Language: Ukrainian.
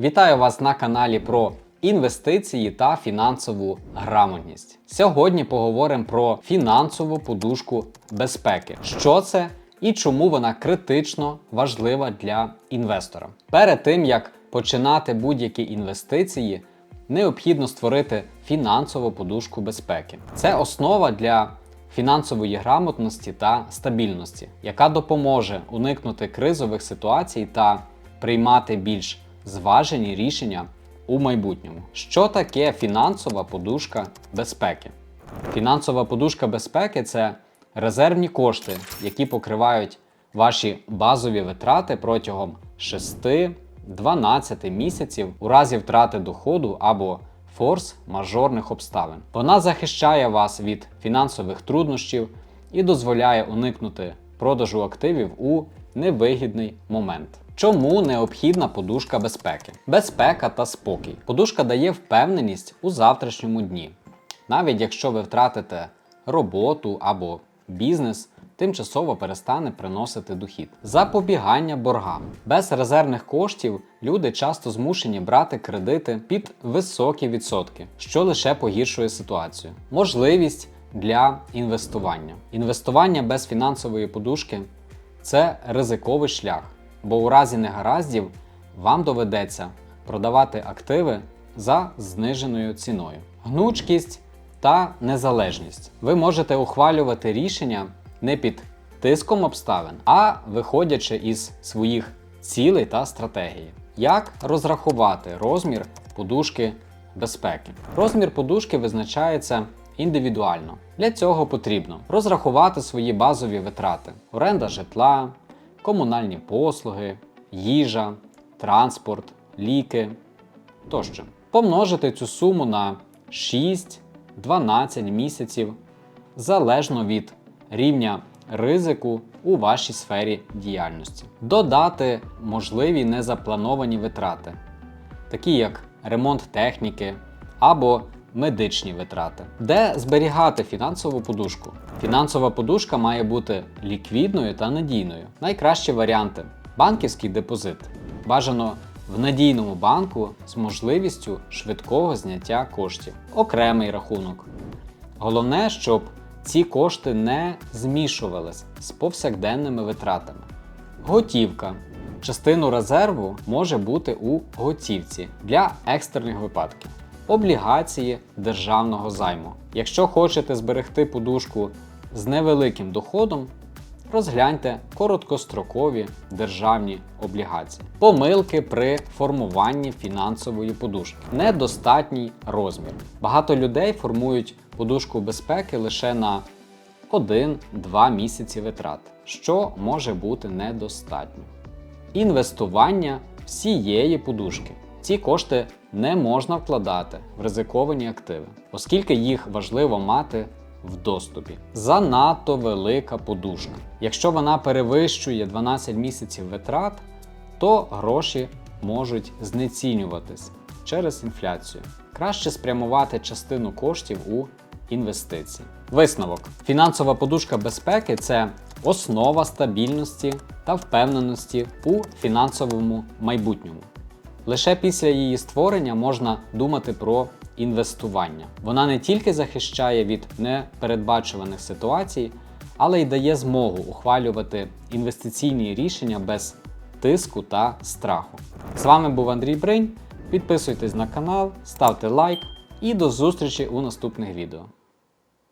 Вітаю вас на каналі про інвестиції та фінансову грамотність. Сьогодні поговоримо про фінансову подушку безпеки. Що це і чому вона критично важлива для інвестора. Перед тим як починати будь-які інвестиції, необхідно створити фінансову подушку безпеки. Це основа для фінансової грамотності та стабільності, яка допоможе уникнути кризових ситуацій та приймати більш зважені рішення у майбутньому. Що таке фінансова подушка безпеки? Фінансова подушка безпеки це резервні кошти, які покривають ваші базові витрати протягом 6-12 місяців у разі втрати доходу або форс-мажорних обставин. Вона захищає вас від фінансових труднощів і дозволяє уникнути продажу активів у невигідний момент. Чому необхідна подушка безпеки? Безпека та спокій. Подушка дає впевненість у завтрашньому дні. Навіть якщо ви втратите роботу або бізнес, тимчасово перестане приносити дохід. Запобігання боргам. Без резервних коштів люди часто змушені брати кредити під високі відсотки, що лише погіршує ситуацію. Можливість для інвестування. Інвестування без фінансової подушки це ризиковий шлях, бо у разі негараздів вам доведеться продавати активи за зниженою ціною. Гнучкість та незалежність. Ви можете ухвалювати рішення не під тиском обставин, а виходячи із своїх цілей та стратегії. Як розрахувати розмір подушки безпеки? Розмір подушки визначається індивідуально. Для цього потрібно розрахувати свої базові витрати: оренда житла, комунальні послуги, їжа, транспорт, ліки тощо. Помножити цю суму на 6-12 місяців залежно від рівня ризику у вашій сфері діяльності. Додати можливі незаплановані витрати, такі як ремонт техніки або медичні витрати. Де зберігати фінансову подушку? Фінансова подушка має бути ліквідною та надійною. Найкращі варіанти банківський депозит. Бажано в надійному банку з можливістю швидкого зняття коштів, окремий рахунок. Головне, щоб ці кошти не змішувались з повсякденними витратами. Готівка. Частину резерву може бути у готівці для екстрених випадків. Облігації державного займу. Якщо хочете зберегти подушку з невеликим доходом, розгляньте короткострокові державні облігації. Помилки при формуванні фінансової подушки. Недостатній розмір. Багато людей формують подушку безпеки лише на 1-2 місяці витрат, що може бути недостатньо. Інвестування всієї подушки. Ці кошти не можна вкладати в ризиковані активи, оскільки їх важливо мати в доступі. Занадто велика подушка. Якщо вона перевищує 12 місяців витрат, то гроші можуть знецінюватись через інфляцію. Краще спрямувати частину коштів у інвестиції. Висновок: фінансова подушка безпеки це основа стабільності та впевненості у фінансовому майбутньому. Лише після її створення можна думати про інвестування. Вона не тільки захищає від непередбачуваних ситуацій, але й дає змогу ухвалювати інвестиційні рішення без тиску та страху. З вами був Андрій Бринь. Підписуйтесь на канал, ставте лайк і до зустрічі у наступних відео.